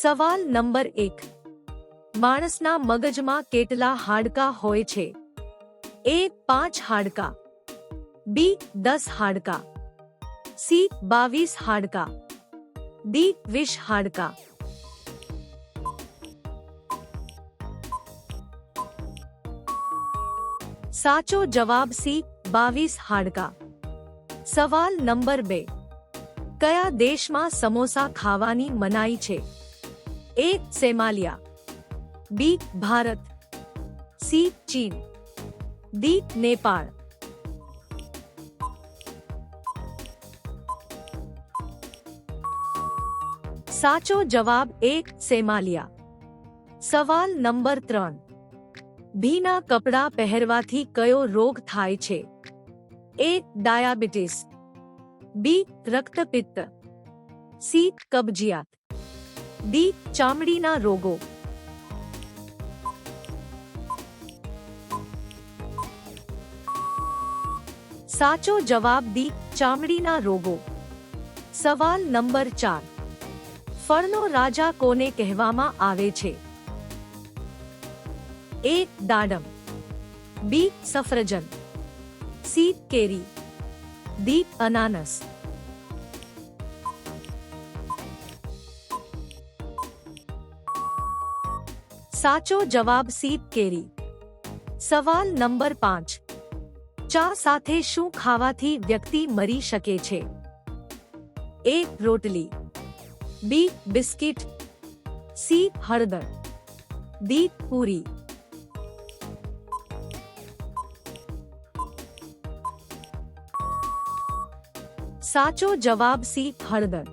सवाल नंबर 1 मानस्ना मगजमा કેટલા હાડકા હોય છે એ 5 હાડકા બી 10 હાડકા સી 22 હાડકા ડી 20 હાડકા સાચો જવાબ સી 22 હાડકા سوال નંબર 2 કયા દેશમાં સમોસા ખાવાની મનાઈ છે ए सेमालिया बी भारत सी चीन डी नेपाल साचो जवाब एक सेमालिया सवाल नंबर त्रन भीना कपड़ा पहरवाथी कयो रोग थाय छे ए डायाबिटीस बी रक्तपित्त सी कब्जियात ડી ચામડીના રોગો સાચો જવાબ દી ચામડીના રોગો સવાલ નંબર ચાર ફળનો રાજા કોને કહેવામાં આવે છે એ દાડમ બી સફરજન સી કેરી દી અનાનસ साचो जवाब सी केरी सवाल नंबर 5 चार साथे શું ખાવાથી વ્યક્તિ મરી શકે છે એ રોટલી બી બિસ્કિટ સી હરદળ ડી પૂરી સાચો જવાબ સી હરદળ